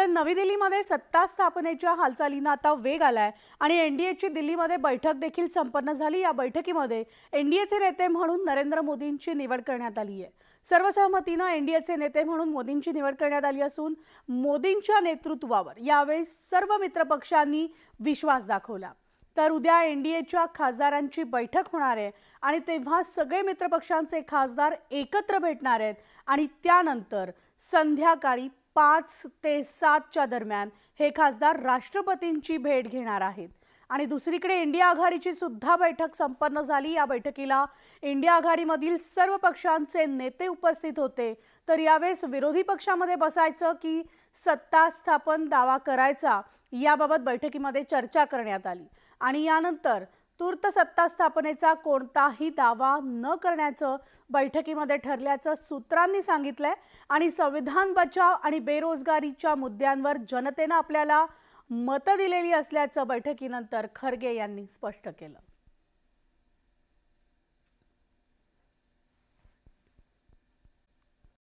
तर नवी दिल्लीमध्ये सत्ता स्थापनेच्या हालचालींना आता वेग आलाय आणि एनडीएची दिल्लीमध्ये बैठक देखील संपन्न झाली. या बैठकीमध्ये एनडीएचे नेते म्हणून नरेंद्र मोदींची निवड करण्यात आली आहे. सर्वसहमतीनं एनडीएचे नेते म्हणून मोदींची निवड करण्यात आली असून मोदींच्या नेतृत्वावर यावेळी सर्व मित्रपक्षांनी विश्वास दाखवला. तर उद्या एनडीएच्या खासदारांची बैठक होणार आहे आणि तेव्हा सगळे मित्रपक्षांचे खासदार एकत्र भेटणार आहेत आणि त्यानंतर संध्याकाळी पाच ते सातच्या दरम्यान हे खासदार राष्ट्रपतींची भेट घेणार आहेत. आणि दुसरीकडे इंडिया आघाडीची सुद्धा बैठक संपन्न झाली. या बैठकीला इंडिया आघाडीमधील सर्व पक्षांचे नेते उपस्थित होते. तर यावेळेस विरोधी पक्षामध्ये बसायचं की सत्ता स्थापन दावा करायचा याबाबत बैठकीमध्ये चर्चा करण्यात आली. आणि यानंतर तूर्त सत्ता स्थापनेचा कोणताही दावा न करण्याचं बैठकीमध्ये ठरल्याचं सूत्रांनी सांगितलंय आणि संविधान बचाव आणि बेरोजगारीच्या मुद्द्यांवर जनतेनं आपल्याला मतं दिलेली असल्याचं बैठकीनंतर खरगे यांनी स्पष्ट केलं.